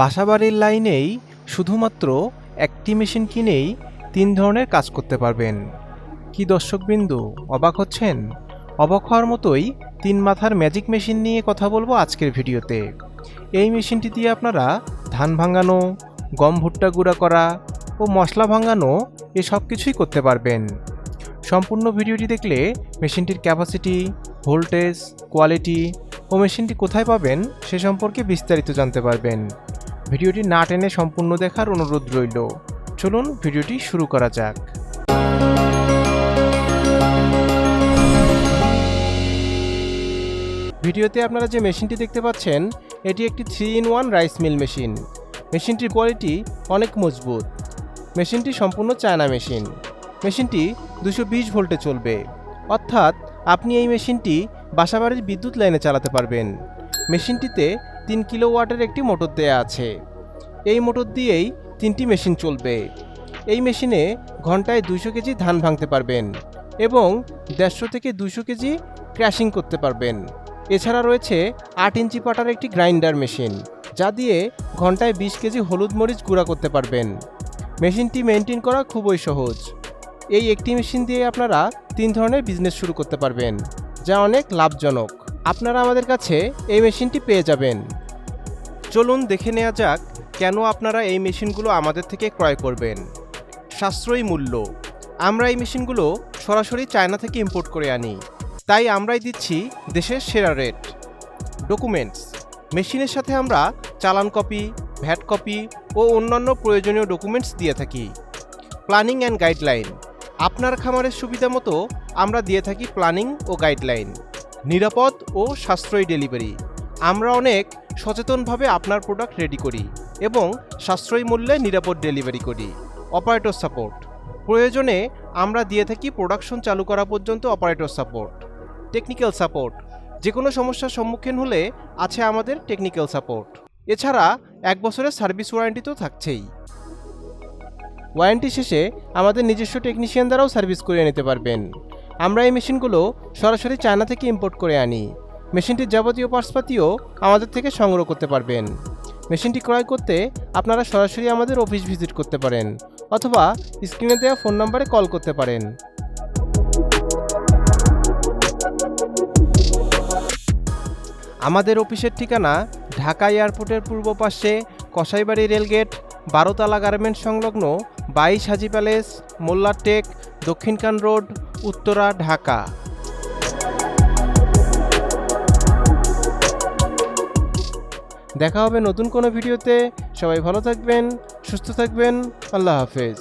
বাসাবাড়ির লাইনেই শুধুমাত্র একটি মেশিন কিনেই তিন ধরনের কাজ করতে পারবেন। কি দর্শকবিন্দু অবাক হচ্ছেন? অবাক হওয়ার মতোই তিন মাথার ম্যাজিক মেশিন নিয়ে কথা বলব আজকের ভিডিওতে। এই মেশিনটি দিয়ে আপনারা ধান ভাঙানো, গম ভুট্টা গুঁড়া করা ও মশলা ভাঙানো এ সব কিছুই করতে পারবেন। সম্পূর্ণ ভিডিওটি দেখলে মেশিনটির ক্যাপাসিটি ভোল্টেজ কোয়ালিটি ও মেশিনটি কোথায় পাবেন সে সম্পর্কে বিস্তারিত জানতে পারবেন। ভিডিওটি না টেনে সম্পূর্ণ দেখার অনুরোধ রইল। চলুন ভিডিওটি শুরু করা যাক। ভিডিওতে আপনারা যে মেশিনটি দেখতে পাচ্ছেন, এটি একটি three in one rice mill machine. মেশিনটির quality অনেক মজবুত। মেশিনটি সম্পূর্ণ চায়না মেশিন। মেশিনটি দুশো বিশ ভোল্টে চলবে। অর্থাৎ আপনি এই মেশিনটি বাসাবাড়ির বিদ্যুৎ লাইনে চালাতে পারবেন। মেশিনটিতে তিন কিলো ওয়াটের একটি মোটর দেয়া আছে। এই মোটর দিয়েই তিনটি মেশিন চলবে। এই মেশিনে ঘন্টায় দুইশো কেজি ধান ভাঙতে পারবেন এবং দেড়শো থেকে দুশো কেজি ক্র্যাশিং করতে পারবেন। এছাড়া রয়েছে আট ইঞ্চি পাটার একটি গ্রাইন্ডার মেশিন, যা দিয়ে ঘন্টায় বিশ কেজি হলুদ মরিচ গুঁড়া করতে পারবেন। মেশিনটি মেনটেন করা খুবই সহজ। এই একটি মেশিন দিয়ে আপনারা তিন ধরনের বিজনেস শুরু করতে পারবেন, যা অনেক লাভজনক। আপনারা আমাদের কাছে এই মেশিনটি পেয়ে যাবেন। চলুন দেখে নেওয়া যাক কেন আপনারা এই মেশিনগুলো আমাদের থেকে ক্রয় করবেন। সাশ্রয়ী মূল্য। আমরা এই মেশিনগুলো সরাসরি চায়না থেকে ইম্পোর্ট করে আনি। তাই আমরাই দিচ্ছি দেশের সেরা রেট। ডকুমেন্টস। মেশিনের সাথে আমরা চালান কপি, ভ্যাট কপি ও অন্যান্য প্রয়োজনীয় ডকুমেন্টস দিয়ে থাকি। Planning and guideline. আপনার খামারের সুবিধা মতো আমরা দিয়ে থাকি প্ল্যানিং ও গাইডলাইন। নিরাপদ ও সাশ্রয়ী ডেলিভারি। আমরা অনেক সচেতনভাবে আপনার প্রোডাক্ট রেডি করি এবং সাশ্রয়ী মূল্যে নিরাপদ ডেলিভারি করি। Operator support. প্রয়োজনে আমরা দিয়ে থাকি প্রোডাকশন চালু করা পর্যন্ত অপারেটর সাপোর্ট। Technical support. যে কোনো সমস্যার সম্মুখীন হলে আছে আমাদের টেকনিক্যাল সাপোর্ট। এছাড়া এক বছরের সার্ভিস ওয়ারেন্টি তো থাকছেই। ওয়ারেন্টি শেষে আমাদের নিজস্ব টেকনিশিয়ান দ্বারাও সার্ভিস করিয়ে নিতে পারবেন। আমরা এই মেশিনগুলো সরাসরি চায়না থেকে ইম্পোর্ট করে আনি। মেশিনটির যাবতীয় পার্সপাতিও আমাদের থেকে সংগ্রহ করতে পারবেন। মেশিনটি ক্রয় করতে আপনারা সরাসরি আমাদের অফিস ভিজিট করতে পারেন অথবা স্ক্রিনে দেওয়া ফোন নম্বরে কল করতে পারেন। আমাদের অফিসের ঠিকানা ঢাকা এয়ারপোর্টের পূর্ব পাশে কসাইবাড়ি রেলগেট বারোতলা গার্মেন্টস সংলগ্ন বাইশ হাজি প্যালেস মোল্লারটেক দক্ষিণকান রোড, উত্তরা, ঢাকা। দেখা হবে নতুন কোনো ভিডিওতে। সবাই ভালো থাকবেন, সুস্থ থাকবেন। আল্লাহ হাফেজ।